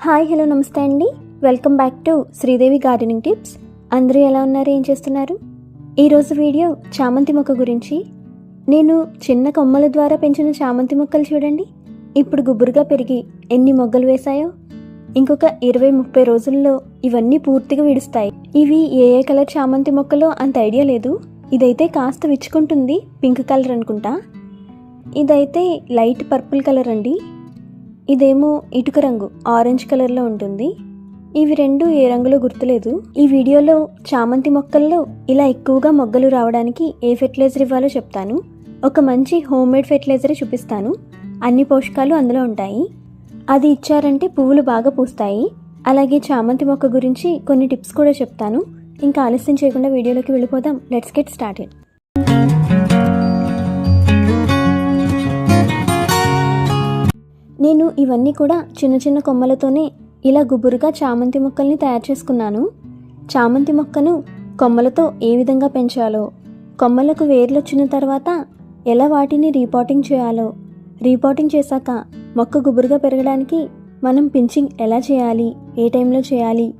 Hi hello నమస్తే అండి. Welcome back to Sridevi gardening tips అందరూ ఎలా ఉన్నారు? ఏం చేస్తున్నారు? ఈరోజు వీడియో చామంతి మొక్క గురించి. నేను చిన్న కొమ్మల ద్వారా పెంచిన చామంతి మొక్కలు చూడండి. ఇప్పుడు గుబురుగా పెరిగి ఎన్ని మొగ్గలు వేశాయో. ఇంకొక ఇరవై ముప్పై రోజుల్లో ఇవన్నీ పూర్తిగా విడుస్తాయి. ఇవి ఏ ఏ కలర్ చామంతి మొక్కలో అంత ఐడియా లేదు. ఇదైతే కాస్త విచ్చుకుంటుంది పింక్ కలర్ అనుకుంటా. ఇదైతే లైట్ పర్పుల్ కలర్ అండి. ఇదేమో ఇటుక రంగు ఆరెంజ్ కలర్లో ఉంటుంది. ఇవి రెండు ఏ రంగులో గుర్తులేదు. ఈ వీడియోలో చామంతి మొక్కల్లో ఇలా ఎక్కువగా మొగ్గలు రావడానికి ఏ ఫెర్టిలైజర్ ఇవ్వాలో చెప్తాను. ఒక మంచి హోమ్ మేడ్ ఫెర్టిలైజర్ చూపిస్తాను. అన్ని పోషకాలు అందులో ఉంటాయి. అది ఇచ్చారంటే పువ్వులు బాగా పూస్తాయి. అలాగే చామంతి మొక్క గురించి కొన్ని టిప్స్ కూడా చెప్తాను. ఇంకా ఆలస్యం చేయకుండా వీడియోలోకి వెళ్ళిపోదాం. Let's get started. నేను ఇవన్నీ కూడా చిన్న చిన్న కొమ్మలతోనే ఇలా గుబురుగా చామంతి మొక్కల్ని తయారు చేసుకున్నాను. చామంతి మొక్కను కొమ్మలతో ఏ విధంగా పెంచాలో కొమ్మలకు వేర్లు వచ్చిన తర్వాత ఎలా వాటిని రీపాటింగ్ చేయాలో రీపాటింగ్ చేశాక మొక్క గుబురుగా పెరగడానికి మనం పించింగ్ ఎలా చేయాలి ఏ టైంలో చేయాలి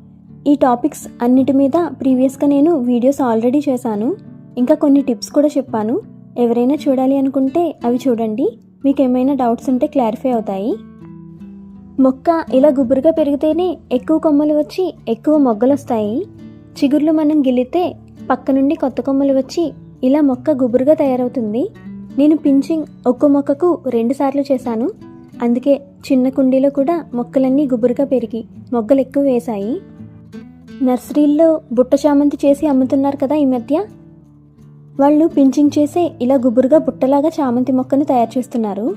ఈ టాపిక్స్ అన్నిటి మీద ప్రీవియస్గా నేను వీడియోస్ ఆల్రెడీ చేశాను. ఇంకా కొన్ని టిప్స్ కూడా చెప్పాను. ఎవరైనా చూడాలి అనుకుంటే అవి చూడండి. మీకు ఏమైనా డౌట్స్ ఉంటే క్లారిఫై అవుతాయి. మొక్క ఇలా గుబురుగా పెరిగితేనే ఎక్కువ కొమ్మలు వచ్చి ఎక్కువ మొగ్గలు వస్తాయి చిగుర్లు మనం గిల్లితే పక్క నుండి కొత్త కొమ్మలు వచ్చి ఇలా మొక్క గుబురుగా తయారవుతుంది. నేను పించింగ్ ఒక్కో మొక్కకు రెండు సార్లు చేశాను. అందుకే చిన్న కుండీలో కూడా మొక్కలన్నీ గుబురుగా పెరిగి మొగ్గలు ఎక్కువ వేశాయి. నర్సరీల్లో బుట్ట చామంతి చేసి అమ్ముతున్నారు కదా ఈ మధ్య? వాళ్ళు పించింగ్ చేసే ఇలా గుబురుగా బుట్టలాగా చామంతి మొక్కను తయారు చేస్తున్నారు.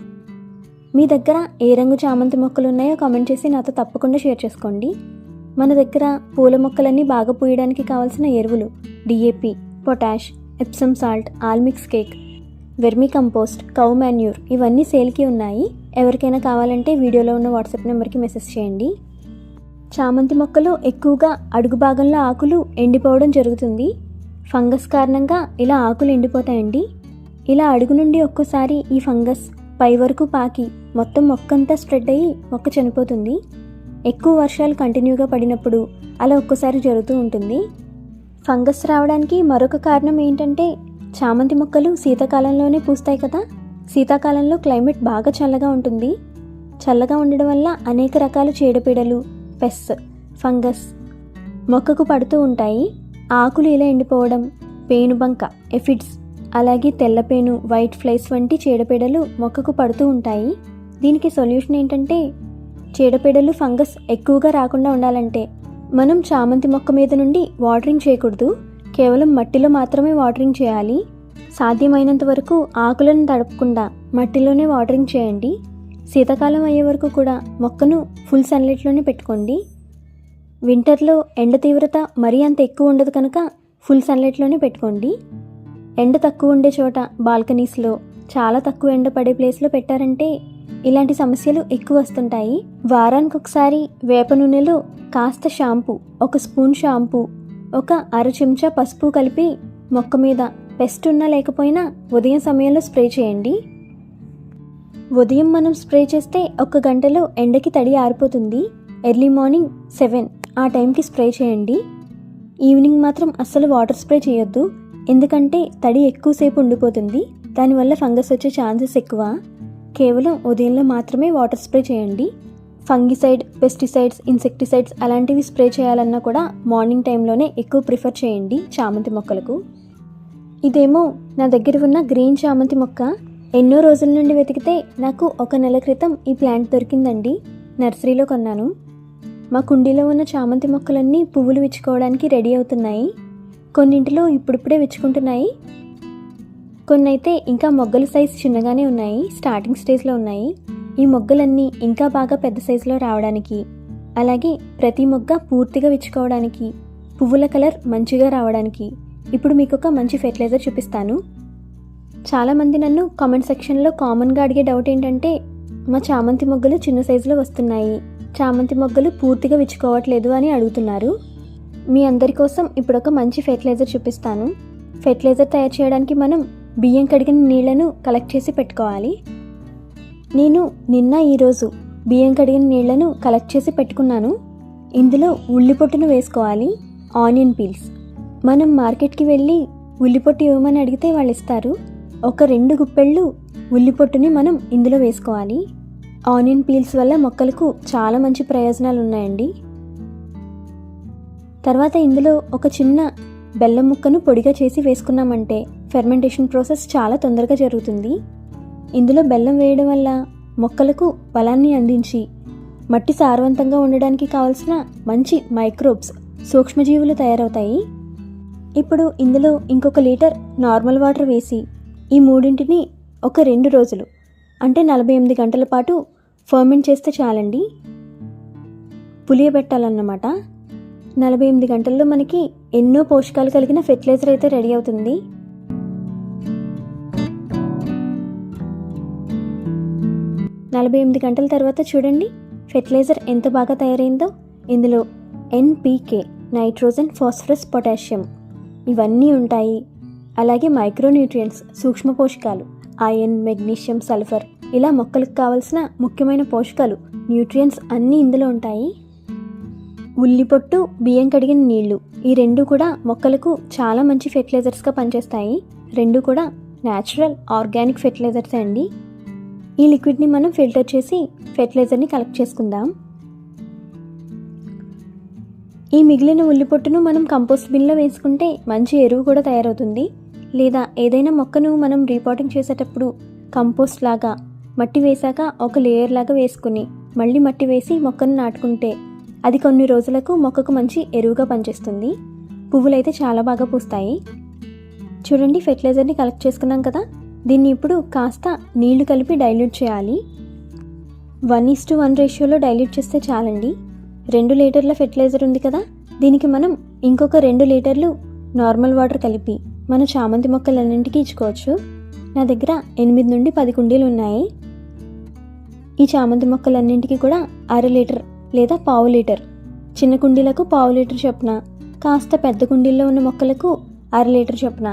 మీ దగ్గర ఏ రంగు చామంతి మొక్కలు ఉన్నాయో కామెంట్ చేసి నాతో తప్పకుండా షేర్ చేసుకోండి. మన దగ్గర పూల మొక్కలన్నీ బాగా పూయడానికి కావాల్సిన ఎరువులు DAP potash Epsom salt all mix cake vermicompost cow manure ఇవన్నీ సేల్కి ఉన్నాయి. ఎవరికైనా కావాలంటే వీడియోలో ఉన్న వాట్సాప్ నెంబర్కి మెసేజ్ చేయండి. చామంతి మొక్కలు ఎక్కువగా అడుగు భాగంలో ఆకులు ఎండిపోవడం జరుగుతుంది. ఫంగస్ కారణంగా ఇలా ఆకులు ఎండిపోతాయండి. ఇలా అడుగు నుండి ఒక్కోసారి ఈ ఫంగస్ పై వరకు పాకి మొత్తం మొక్కంతా స్ప్రెడ్ అయ్యి మొక్క చనిపోతుంది. ఎక్కువ వర్షాలు కంటిన్యూగా పడినప్పుడు అలా ఒక్కోసారి జరుగుతూ ఉంటుంది. ఫంగస్ రావడానికి మరొక కారణం ఏంటంటే చామంతి మొక్కలు శీతాకాలంలోనే పూస్తాయి కదా. శీతాకాలంలో క్లైమేట్ బాగా చల్లగా ఉంటుంది. చల్లగా ఉండడం వల్ల అనేక రకాల చీడపీడలు పెస్ ఫంగస్ మొక్కకు పడుతూ ఉంటాయి. ఆకులు ఇలా ఎండిపోవడం పేనుబంక ఎఫిడ్స్ అలాగే తెల్లపేను వైట్ ఫ్లైస్ వంటి చీడపీడలు మొక్కకు పడుతూ ఉంటాయి. దీనికి సొల్యూషన్ ఏంటంటే చీడపీడలు ఫంగస్ ఎక్కువగా రాకుండా ఉండాలంటే మనం చామంతి మొక్క మీద నుండి వాటరింగ్ చేయకూడదు. కేవలం మట్టిలో మాత్రమే వాటరింగ్ చేయాలి. సాధ్యమైనంత వరకు ఆకులను తడపకుండా మట్టిలోనే వాటరింగ్ చేయండి. శీతాకాలం అయ్యే వరకు కూడా మొక్కను ఫుల్ సన్లైట్లోనే పెట్టుకోండి. వింటర్లో ఎండ తీవ్రత మరీ అంత ఎక్కువ ఉండదు కనుక ఫుల్ సన్లైట్లోనే పెట్టుకోండి. ఎండ తక్కువ ఉండే చోట బాల్కనీస్లో చాలా తక్కువ ఎండ పడే ప్లేస్లో పెట్టారంటే ఇలాంటి సమస్యలు ఎక్కువ వస్తుంటాయి. వారానికి ఒకసారి వేప నూనెలో కాస్త షాంపూ ఒక స్పూన్ షాంపూ ఒక అర చెంచా పసుపు కలిపి మొక్క మీద పెస్ట్ ఉన్నా లేకపోయినా ఉదయం సమయంలో స్ప్రే చేయండి. ఉదయం మనం స్ప్రే చేస్తే ఒక గంటలో ఎండకి తడి ఆరిపోతుంది. Early morning seven. ఆ టైంకి స్ప్రే చేయండి. ఈవినింగ్ మాత్రం అస్సలు వాటర్ స్ప్రే చేయొద్దు. ఎందుకంటే తడి ఎక్కువసేపు ఉండిపోతుంది. దానివల్ల ఫంగస్ వచ్చే ఛాన్సెస్ ఎక్కువ. కేవలం ఉదయంలో మాత్రమే వాటర్ స్ప్రే చేయండి. ఫంగిసైడ్ పెస్టిసైడ్స్ ఇన్సెక్టిసైడ్స్ అలాంటివి స్ప్రే చేయాలన్నా కూడా మార్నింగ్ టైంలోనే ఎక్కువ ప్రిఫర్ చేయండి చామంతి మొక్కలకు. ఇదేమో నా దగ్గర ఉన్న గ్రీన్ చామంతి మొక్క. ఎన్నో రోజుల నుండి వెతికితే నాకు ఒక నెల క్రితం ఈ ప్లాంట్ దొరికిందండి. నర్సరీలో కొన్నాను. మా కుండీలో ఉన్న చామంతి మొక్కలన్నీ పువ్వులు విచ్చుకోవడానికి రెడీ అవుతున్నాయి. కొన్నింటిలో ఇప్పుడిప్పుడే విచ్చుకుంటున్నాయి. కొన్ని అయితే ఇంకా మొగ్గల సైజ్ చిన్నగానే ఉన్నాయి. స్టార్టింగ్ స్టేజ్లో ఉన్నాయి. ఈ మొగ్గలన్నీ ఇంకా బాగా పెద్ద సైజులో రావడానికి అలాగే ప్రతి మొగ్గ పూర్తిగా విచ్చుకోవడానికి పువ్వుల కలర్ మంచిగా రావడానికి. ఇప్పుడు మీకు ఒక మంచి ఫెర్టిలైజర్ చూపిస్తాను. చాలామంది నన్ను కామెంట్ సెక్షన్లో కామన్గా అడిగే డౌట్ ఏంటంటే మా చామంతి మొగ్గలు చిన్న సైజులో వస్తున్నాయి. చామంతి మొగ్గలు పూర్తిగా విచ్చుకోవట్లేదు అని అడుగుతున్నారు. మీ అందరి కోసం ఇప్పుడు ఒక మంచి ఫెర్టిలైజర్ చూపిస్తాను. ఫెర్టిలైజర్ తయారు చేయడానికి మనం బియ్యం కడిగిన నీళ్ళను కలెక్ట్ చేసి పెట్టుకోవాలి. నేను నిన్న ఈరోజు బియ్యం కడిగిన నీళ్ళను కలెక్ట్ చేసి పెట్టుకున్నాను. ఇందులో ఉల్లి పొట్టును వేసుకోవాలి ఆనియన్ పీల్స్. మనం మార్కెట్కి వెళ్ళి ఉల్లిపొట్టు ఇవ్వమని అడిగితే వాళ్ళు ఇస్తారు ఒక రెండు గుప్పెళ్ళు ఉల్లిపొట్టుని మనం ఇందులో వేసుకోవాలి. ఆనియన్ పీల్స్ వల్ల మొక్కలకు చాలా మంచి ప్రయోజనాలు ఉన్నాయండి. తర్వాత ఇందులో ఒక చిన్న బెల్లం ముక్కను పొడిగా చేసి వేసుకున్నామంటే ఫెర్మెంటేషన్ ప్రాసెస్ చాలా తొందరగా జరుగుతుంది. ఇందులో బెల్లం వేయడం వల్ల మొక్కలకు బలాన్ని అందించి మట్టి సారవంతంగా ఉండడానికి కావలసిన మంచి మైక్రోబ్స్ సూక్ష్మజీవులు తయారవుతాయి. ఇప్పుడు ఇందులో ఇంకొక లీటర్ నార్మల్ వాటర్ వేసి ఈ మూడింటిని ఒక రెండు రోజులు అంటే నలభై ఎనిమిది గంటల పాటు ఫర్మెంట్ చేస్తే చాలండి. పులియబెట్టాలన్నమాట. నలభై ఎనిమిది గంటల్లో మనకి ఎన్నో పోషకాలు కలిగిన ఫెర్టిలైజర్ అయితే రెడీ అవుతుంది. నలభై ఎనిమిది గంటల తర్వాత చూడండి ఫెర్టిలైజర్ ఎంత బాగా తయారైందో. ఇందులో ఎన్పికే నైట్రోజన్ ఫాస్ఫరస్ పొటాషియం ఇవన్నీ ఉంటాయి. అలాగే మైక్రోన్యూట్రియంట్స్ సూక్ష్మ పోషకాలు. ఐరన్ మెగ్నీషియం సల్ఫర్ ఇలా మొక్కలకు కావలసిన ముఖ్యమైన పోషకాలు న్యూట్రియంట్స్ అన్నీ ఇందులో ఉంటాయి. ఉల్లి పొట్టు బియ్యం కడిగిన నీళ్ళు ఈ రెండు కూడా మొక్కలకు చాలా మంచి ఫెర్టిలైజర్స్గా పనిచేస్తాయి. రెండు కూడా న్యాచురల్ ఆర్గానిక్ ఫెర్టిలైజర్స్ అండి. ఈ లిక్విడ్ని మనం ఫిల్టర్ చేసి ఫెర్టిలైజర్ని కలెక్ట్ చేసుకుందాం. ఈ మిగిలిన ఉల్లి పొట్టును మనం కంపోస్ట్ బిన్లో వేసుకుంటే మంచి ఎరువు కూడా తయారవుతుంది. లేదా ఏదైనా మొక్కను మనం రీపాటింగ్ చేసేటప్పుడు కంపోస్ట్ లాగా మట్టి వేశాక ఒక లేయర్ లాగా వేసుకుని మళ్ళీ మట్టి వేసి మొక్కను నాటుకుంటే అది కొన్ని రోజులకు మొక్కకు మంచి ఎరువుగా పనిచేస్తుంది. పువ్వులైతే చాలా బాగా పూస్తాయి. చూడండి ఫెర్టిలైజర్ని కలెక్ట్ చేసుకున్నాం కదా. దీన్ని ఇప్పుడు కాస్త నీళ్ళు కలిపి డైల్యూట్ చేయాలి. వన్ ఈస్ టు వన్ రేషియోలో డైల్యూట్ చేస్తే చాలండి. రెండు లీటర్ల ఫెర్టిలైజర్ ఉంది కదా. దీనికి మనం ఇంకొక రెండు లీటర్లు నార్మల్ వాటర్ కలిపి మన చామంతి మొక్కలన్నింటికి ఇచ్చుకోవచ్చు. నా దగ్గర ఎనిమిది నుండి పది కుండీలు ఉన్నాయి. ఈ చామంతి మొక్కలన్నింటికి కూడా అర లీటర్ లేదా పావు లీటర్. చిన్న కుండీలకు పావు లీటర్ చొప్పున కాస్త పెద్ద కుండీల్లో ఉన్న మొక్కలకు అర లీటర్ చొప్పున.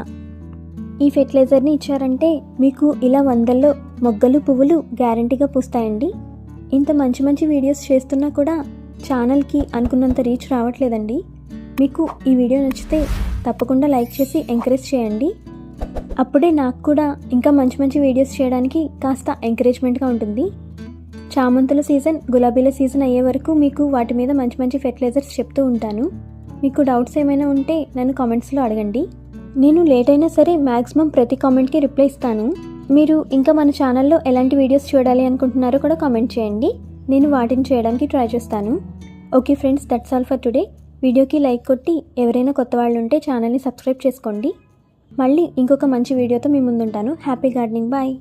ఈ ఫెర్టిలైజర్ని ఇచ్చారంటే మీకు ఇలా వందల్లో మొగ్గలు పువ్వులు గ్యారంటీగా పూస్తాయండి. ఇంత మంచి మంచి వీడియోస్ చేస్తున్నా కూడా ఛానల్కి అనుకున్నంత రీచ్ రావట్లేదండి. మీకు ఈ వీడియో నచ్చితే తప్పకుండా లైక్ చేసి ఎంకరేజ్ చేయండి. అప్పుడే నాకు కూడా ఇంకా మంచి మంచి వీడియోస్ చేయడానికి కాస్త ఎంకరేజ్మెంట్గా ఉంటుంది. చామంతుల సీజన్ గులాబీల సీజన్ అయ్యే వరకు మీకు వాటి మీద మంచి మంచి ఫెర్టిలైజర్స్ చెప్తూ ఉంటాను. మీకు డౌట్స్ ఏమైనా ఉంటే నన్ను కామెంట్స్లో అడగండి. నేను లేట్ అయినా సరే మ్యాక్సిమం ప్రతి కామెంట్కి రిప్లై ఇస్తాను. మీరు ఇంకా మన ఛానల్లో ఎలాంటి వీడియోస్ చూడాలి అనుకుంటున్నారో కూడా కామెంట్ చేయండి. నేను వాటిని చేయడానికి ట్రై చేస్తాను. Okay friends that's all for today వీడియోకి లైక్ కొట్టి ఎవరైనా కొత్త వాళ్ళు ఉంటే ఛానల్ని సబ్స్క్రైబ్ చేసుకోండి. మళ్ళీ ఇంకొక మంచి వీడియోతో మీ ముందుంటాను. Happy gardening bye